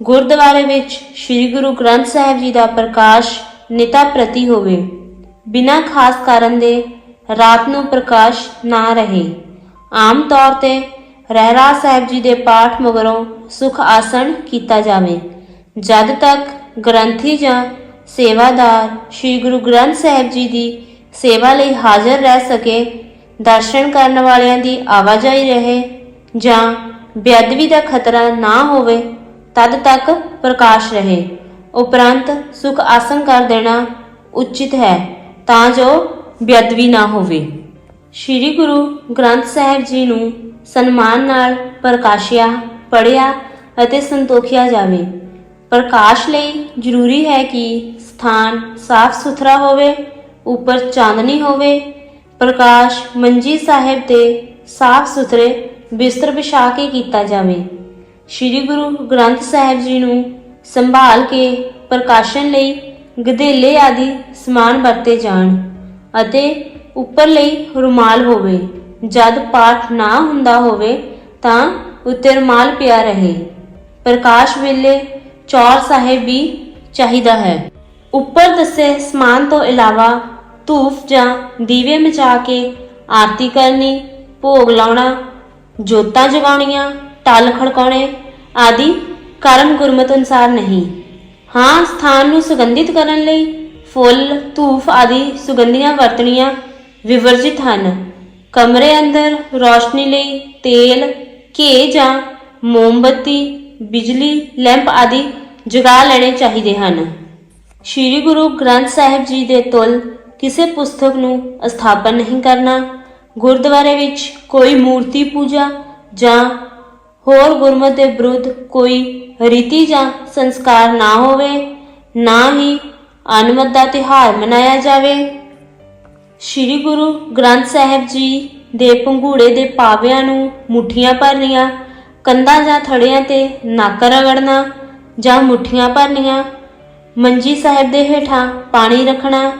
ਗੁਰਦੁਆਰੇ ਵਿੱਚ ਸ੍ਰੀ ਗੁਰੂ ਗ੍ਰੰਥ ਸਾਹਿਬ ਜੀ ਦਾ ਪ੍ਰਕਾਸ਼ ਨਿਤਾ ਪ੍ਰਤੀ ਹੋਵੇ, ਬਿਨਾਂ ਖਾਸ ਕਾਰਨ ਦੇ ਰਾਤ ਨੂੰ ਪ੍ਰਕਾਸ਼ ਨਾ ਰਹੇ। ਆਮ ਤੌਰ ਤੇ ਰਹਿਰਾ ਸਾਹਿਬ ਜੀ ਦੇ ਪਾਠ ਮਗਰੋਂ ਸੁਖ ਆਸਣ ਕੀਤਾ ਜਾਵੇ। ਜਦ ਤੱਕ ਗ੍ਰੰਥੀ ਜਾਂ ਸੇਵਾਦਾਰ ਸ੍ਰੀ ਗੁਰੂ ਗ੍ਰੰਥ ਸਾਹਿਬ ਜੀ ਦੀ ਸੇਵਾ ਲਈ ਹਾਜ਼ਰ ਰਹਿ ਸਕੇ, ਦਰਸ਼ਨ ਕਰਨ ਵਾਲਿਆਂ ਦੀ ਆਵਾਜਾਈ ਰਹੇ ਜਾਂ ਬੇਅਦਬੀ ਦਾ ਖਤਰਾ ਨਾ ਹੋਵੇ ਤਦ ਤੱਕ ਪ੍ਰਕਾਸ਼ ਰਹੇ। ਉਪਰੰਤ ਸੁਖ ਆਸਨ ਕਰ ਦੇਣਾ ਉਚਿਤ ਹੈ, ਤਾਂ ਜੋ ਬੇਅਦਬੀ ਨਾ ਹੋਵੇ। ਸ੍ਰੀ ਗੁਰੂ ਗ੍ਰੰਥ ਸਾਹਿਬ ਜੀ ਨੂੰ ਸਨਮਾਨ ਨਾਲ ਪ੍ਰਕਾਸ਼ਿਆ ਪੜਿਆ ਅਤੇ ਸੰਤੋਖਿਆ ਜਾਵੇ। ਪ੍ਰਕਾਸ਼ ਲਈ ਜ਼ਰੂਰੀ ਹੈ ਕਿ ਸਥਾਨ ਸਾਫ਼ ਸੁਥਰਾ ਹੋਵੇ, ਉੱਪਰ ਚਾਂਦਨੀ ਹੋਵੇ। ਪ੍ਰਕਾਸ਼ ਮੰਜੀ ਸਾਹਿਬ ਤੇ ਸਾਫ਼ ਸੁਥਰੇ ਬਿਸਤਰ ਵਿਛਾ ਕੇ ਕੀਤਾ ਜਾਵੇ। ਸ੍ਰੀ ਗੁਰੂ ਗ੍ਰੰਥ ਸਾਹਿਬ ਜੀ ਨੂੰ ਸੰਭਾਲ ਕੇ ਪ੍ਰਕਾਸ਼ਨ ਲਈ ਗਧੇਲੇ ਆਦਿ ਸਮਾਨ ਵਰਤੇ ਜਾਣ ਅਤੇ ਉੱਪਰ ਲਈ ਰੁਮਾਲ ਹੋਵੇ। ਜਦ ਪਾਠ ਨਾ ਹੁੰਦਾ ਹੋਵੇ ਤਾਂ ਉੱਤੇ ਰੁਮਾਲ ਪਿਆ ਰਹੇ। ਪ੍ਰਕਾਸ਼ ਵੇਲੇ ਚੌਰ ਸਾਹਿਬ ਵੀ ਚਾਹੀਦਾ ਹੈ। ਉੱਪਰ ਦੱਸੇ ਸਮਾਨ ਤੋਂ ਇਲਾਵਾ ਧੂਫ ਜਾਂ ਦੀਵੇ ਮਚਾ ਕੇ ਆਰਤੀ ਕਰਨੀ, ਭੋਗ ਲਾਉਣਾ, ਜੋਤਾਂ ਜਗਾਉਣੀਆਂ ਟਲ ਖੜਕਾਉਣੇ ਆਦਿ ਕਰਮ ਗੁਰਮਤ ਅਨੁਸਾਰ ਨਹੀਂ। ਹਾਂ, ਸਥਾਨ ਨੂੰ ਸੁਗੰਧਿਤ ਕਰਨ ਲਈ ਫੁੱਲ, ਧੂਫ ਆਦਿ ਸੁਗੰਧੀਆਂ ਵਰਤਣੀਆਂ ਵਿਵਰਜਿਤ ਹਨ। ਕਮਰੇ ਅੰਦਰ ਰੋਸ਼ਨੀ ਲਈ ਤੇਲ ਘੇ ਜਾਂ ਮੋਮਬੱਤੀ, ਬਿਜਲੀ, ਲੈਂਪ ਆਦਿ ਜਗਾ ਲੈਣੇ ਚਾਹੀਦੇ ਹਨ। ਸ੍ਰੀ ਗੁਰੂ ਗ੍ਰੰਥ ਸਾਹਿਬ ਜੀ ਦੇ ਤੁਲ ਕਿਸੇ ਪੁਸਤਕ ਨੂੰ ਸਥਾਪਨ ਨਹੀਂ ਕਰਨਾ, ਗੁਰਦੁਆਰੇ ਵਿੱਚ ਕੋਈ ਮੂਰਤੀ ਪੂਜਾ ਜਾਂ ਹੋਰ ਗੁਰਮਤ ਦੇ ਵਿਰੁੱਧ ਕੋਈ ਰੀਤੀ ਜਾਂ ਸੰਸਕਾਰ ਨਾ ਹੋਵੇ, ਨਾ ਹੀ ਅਨਮਤ ਦਾ ਤਿਹਾਰ ਮਨਾਇਆ ਜਾਵੇ। ਸ੍ਰੀ ਗੁਰੂ ਗ੍ਰੰਥ ਸਾਹਿਬ ਜੀ ਦੇ ਪੰਘੂੜੇ ਦੇ ਪਾਵਿਆਂ ਨੂੰ ਮੁੱਠੀਆਂ ਭਰਨੀਆਂ, ਕੰਧਾਂ ਜਾਂ ਥੜਿਆਂ ਤੇ ਨੱਕ ਰਗੜਨਾ ਜਾਂ ਮੁੱਠੀਆਂ ਭਰਨੀਆਂ, ਮੰਜੀ ਸਾਹਿਬ ਦੇ ਹੇਠਾਂ ਪਾਣੀ ਰੱਖਣਾ,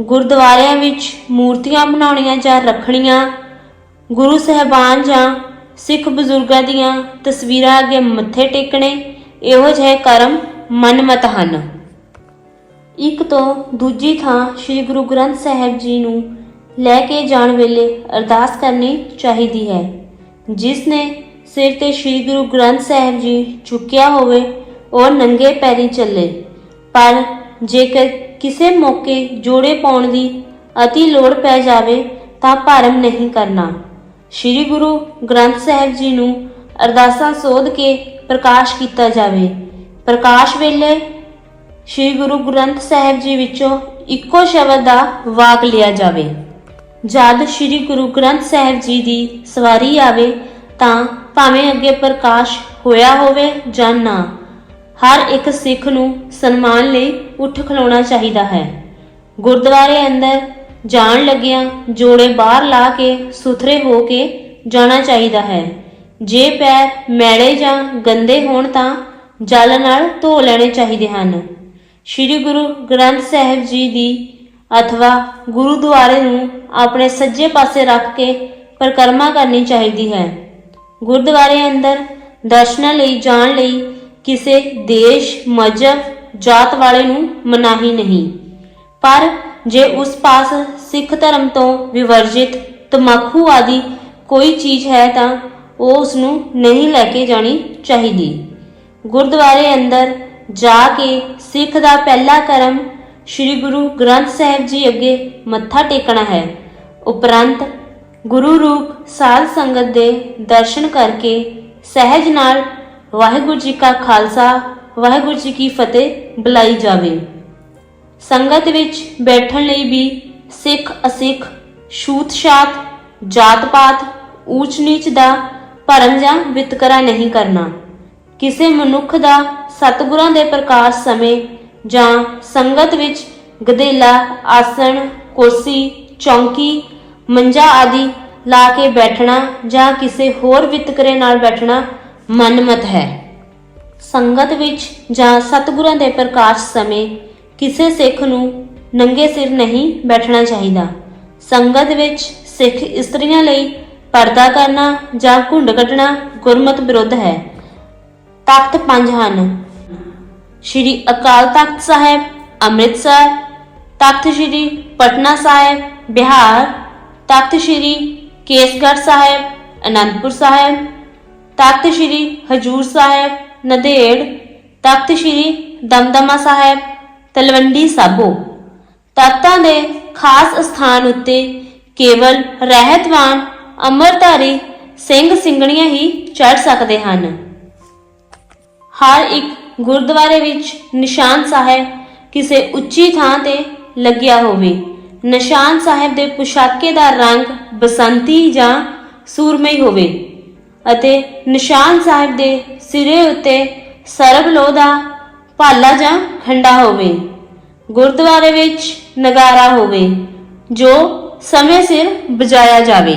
ਗੁਰਦੁਆਰਿਆਂ ਵਿੱਚ ਮੂਰਤੀਆਂ ਬਣਾਉਣੀਆਂ ਜਾਂ ਰੱਖਣੀਆਂ, ਗੁਰੂ ਸਹਿਬਾਨ ਜਾਂ ਸਿੱਖ ਬਜ਼ੁਰਗਾਂ ਦੀਆਂ ਤਸਵੀਰਾਂ ਅੱਗੇ ਮੱਥੇ ਟੇਕਣੇ, ਇਹੋ ਜਿਹੇ ਕਰਮ ਮਨਮਤ ਹਨ। ਇੱਕ ਤੋਂ ਦੂਜੀ ਥਾਂ ਸ੍ਰੀ ਗੁਰੂ ਗ੍ਰੰਥ ਸਾਹਿਬ ਜੀ ਨੂੰ ਲੈ ਕੇ ਜਾਣ ਵੇਲੇ ਅਰਦਾਸ ਕਰਨੀ ਚਾਹੀਦੀ ਹੈ। ਜਿਸ ਨੇ ਸਿਰ ਤੇ ਸ੍ਰੀ ਗੁਰੂ ਗ੍ਰੰਥ ਸਾਹਿਬ ਜੀ ਚੁੱਕਿਆ ਹੋਵੇ, ਉਹ ਨੰਗੇ ਪੈਰੀ ਚੱਲੇ। ਪਰ ਜੇਕਰ ਕਿਸੇ ਮੌਕੇ ਜੋੜੇ ਪਾਉਣ ਦੀ ਅਤੀ ਲੋੜ ਪੈ ਜਾਵੇ, ਤਾਂ ਭਰਮ ਨਹੀਂ ਕਰਨਾ। ਸ੍ਰੀ ਗੁਰੂ ਗ੍ਰੰਥ ਸਾਹਿਬ ਜੀ ਨੂੰ ਅਰਦਾਸਾਂ ਸੋਧ ਕੇ ਪ੍ਰਕਾਸ਼ ਕੀਤਾ ਜਾਵੇ। ਪ੍ਰਕਾਸ਼ ਵੇਲੇ ਸ੍ਰੀ ਗੁਰੂ ਗ੍ਰੰਥ ਸਾਹਿਬ ਜੀ ਵਿੱਚੋਂ ਇੱਕੋ ਸ਼ਬਦ ਦਾ ਵਾਕ ਲਿਆ ਜਾਵੇ। ਜਦ ਸ੍ਰੀ ਗੁਰੂ ਗ੍ਰੰਥ ਸਾਹਿਬ ਜੀ ਦੀ ਸਵਾਰੀ ਆਵੇ ਤਾਂ ਭਾਵੇਂ ਅੱਗੇ ਪ੍ਰਕਾਸ਼ ਹੋਇਆ ਹੋਵੇ ਜਾਂ ਨਾ, ਹਰ ਇੱਕ ਸਿੱਖ ਨੂੰ ਸਨਮਾਨ ਲਈ ਉੱਠ ਖਲੋਣਾ ਚਾਹੀਦਾ ਹੈ। ਗੁਰਦੁਆਰੇ ਅੰਦਰ ਜਾਣ ਲੱਗਿਆਂ ਜੋੜੇ ਬਾਹਰ ਲਾ ਕੇ ਸੁਥਰੇ ਹੋ ਕੇ ਜਾਣਾ ਚਾਹੀਦਾ ਹੈ। ਜੇ ਪੈਰ ਮੈਲੇ ਜਾਂ ਗੰਦੇ ਹੋਣ ਤਾਂ ਜਲ ਨਾਲ ਧੋ ਲੈਣੇ ਚਾਹੀਦੇ ਹਨ। ਸ੍ਰੀ ਗੁਰੂ ਗ੍ਰੰਥ ਸਾਹਿਬ ਜੀ ਦੀ ਅਥਵਾ ਗੁਰਦੁਆਰੇ ਨੂੰ ਆਪਣੇ ਸੱਜੇ ਪਾਸੇ ਰੱਖ ਕੇ ਪਰਿਕਰਮਾ ਕਰਨੀ ਚਾਹੀਦੀ ਹੈ। ਗੁਰਦੁਆਰੇ ਅੰਦਰ ਦਰਸ਼ਨਾਂ ਲਈ ਜਾਣ ਲਈ ਕਿਸੇ ਦੇਸ਼, ਮਜ਼ਹਬ, ਜਾਤ ਵਾਲੇ ਨੂੰ ਮਨਾਹੀ ਨਹੀਂ। ਪਰ ਜੇ ਉਸ ਪਾਸ ਸਿੱਖ ਧਰਮ ਤੋਂ ਵਿਵਰਜਿਤ ਤਮਾਕੂ ਆਦਿ ਕੋਈ ਚੀਜ਼ ਹੈ ਤਾਂ ਉਹ ਉਸ ਨੂੰ ਨਹੀਂ ਲੈ ਕੇ ਜਾਣੀ ਚਾਹੀਦੀ। ਗੁਰਦੁਆਰੇ ਅੰਦਰ ਜਾ ਕੇ ਸਿੱਖ ਦਾ ਪਹਿਲਾ ਕਰਮ ਸ੍ਰੀ ਗੁਰੂ ਗ੍ਰੰਥ ਸਾਹਿਬ ਜੀ ਅੱਗੇ ਮੱਥਾ ਟੇਕਣਾ ਹੈ। ਉਪਰੰਤ ਗੁਰੂ ਰੂਪ ਸਾਧ ਸੰਗਤ ਦੇ ਦਰਸ਼ਨ ਕਰਕੇ ਸਹਿਜ ਨਾਲ ਵਾਹਿਗੁਰੂ ਜੀ ਕਾ ਖਾਲਸਾ, ਵਾਹਿਗੁਰੂ ਜੀ ਕੀ ਫਤਿਹ ਬੁਲਾਈ ਜਾਵੇ। ਸੰਗਤ ਵਿੱਚ ਬੈਠਣ ਲਈ ਵੀ ਸਿੱਖ ਅਸਿੱਖ ਛੂਤ ਛਾਤ ਜਾਤ ਪਾਤ ਊਚ ਨੀਚ ਦਾ ਭਰਮ ਜਾਂ ਵਿਤਕਰਾ ਨਹੀਂ ਕਰਨਾ। ਕਿਸੇ ਮਨੁੱਖ ਦਾ ਸਤਿਗੁਰਾਂ ਦੇ ਪ੍ਰਕਾਸ਼ ਸਮੇਂ ਜਾਂ ਸੰਗਤ ਵਿੱਚ ਗਦੇਲਾ, ਆਸਣ ਕੁਰਸੀ ਚੌਂਕੀ, ਮੰਜਾ ਆਦਿ ਲਾ ਕੇ ਬੈਠਣਾ ਜਾਂ ਕਿਸੇ ਹੋਰ ਵਿਤਕਰੇ ਨਾਲ ਬੈਠਣਾ ਮਨਮਤ ਹੈ। ਸੰਗਤ ਵਿੱਚ ਜਾਂ ਸਤਿਗੁਰਾਂ ਦੇ ਪ੍ਰਕਾਸ਼ ਸਮੇਂ ਕਿਸੇ ਸਿੱਖ ਨੂੰ ਨੰਗੇ ਸਿਰ ਨਹੀਂ ਬੈਠਣਾ ਚਾਹੀਦਾ। ਸੰਗਤ ਵਿੱਚ ਸਿੱਖ ਇਸਤਰੀਆਂ ਲਈ ਪਰਦਾ ਕਰਨਾ ਜਾਂ ਘੁੰਡ ਕੱਢਣਾ ਗੁਰਮਤ ਵਿਰੁੱਧ ਹੈ। ਤਖਤ ਪੰਜ ਹਨ। ਸ਼੍ਰੀ ਅਕਾਲ ਤਖਤ ਸਾਹਿਬ, ਅੰਮ੍ਰਿਤਸਰ, ਤਖਤ ਸ਼੍ਰੀ ਪਟਨਾ ਸਾਹਿਬ, ਬਿਹਾਰ, ਤਖਤ ਸ਼੍ਰੀ ਕੇਸਗੜ੍ਹ ਸਾਹਿਬ, ਅਨੰਦਪੁਰ ਸਾਹਿਬ, ਤਖਤ ਸ਼੍ਰੀ ਹਜੂਰ ਸਾਹਿਬ, ਨੰਦੇੜ, ਤਖਤ ਸ਼੍ਰੀ ਦਮਦਮਾ ਸਾਹਿਬ ਤਲਵੰਡੀ ਸਾਬੋ। ਤਖਤਾਂ ਦੇ ਖਾਸ ਸਥਾਨ ਉੱਤੇ ਕੇਵਲ ਰਹਿਤਵਾਨ ਅਮਰਧਾਰੀ ਸਿੰਘ ਸਿੰਘਣੀਆਂ ਹੀ ਚੜ ਸਕਦੇ ਹਨ। ਹਰ ਇੱਕ ਗੁਰਦੁਆਰੇ ਵਿੱਚ ਨਿਸ਼ਾਨ ਸਾਹਿਬ ਕਿਸੇ ਉੱਚੀ ਥਾਂ ਤੇ ਲੱਗਿਆ ਹੋਵੇ। ਨਿਸ਼ਾਨ ਸਾਹਿਬ ਦੇ ਪੁਸ਼ਾਕੇ ਦਾ ਰੰਗ ਬਸੰਤੀ ਜਾਂ ਸੂਰਮਈ ਹੋਵੇ ਅਤੇ ਨਿਸ਼ਾਨ ਸਾਹਿਬ ਦੇ ਸਿਰੇ ਉੱਤੇ ਸਰਬ ਲੋਹ ਦਾ ਭਾਲਾ ਜਾਂ ਖੰਡਾ ਹੋਵੇ ਗੁਰਦੁਆਰੇ ਵਿੱਚ ਨਗਾਰਾ ਹੋਵੇ ਜੋ ਸਮੇਂ ਸਿਰ ਵਜਾਇਆ ਜਾਵੇ।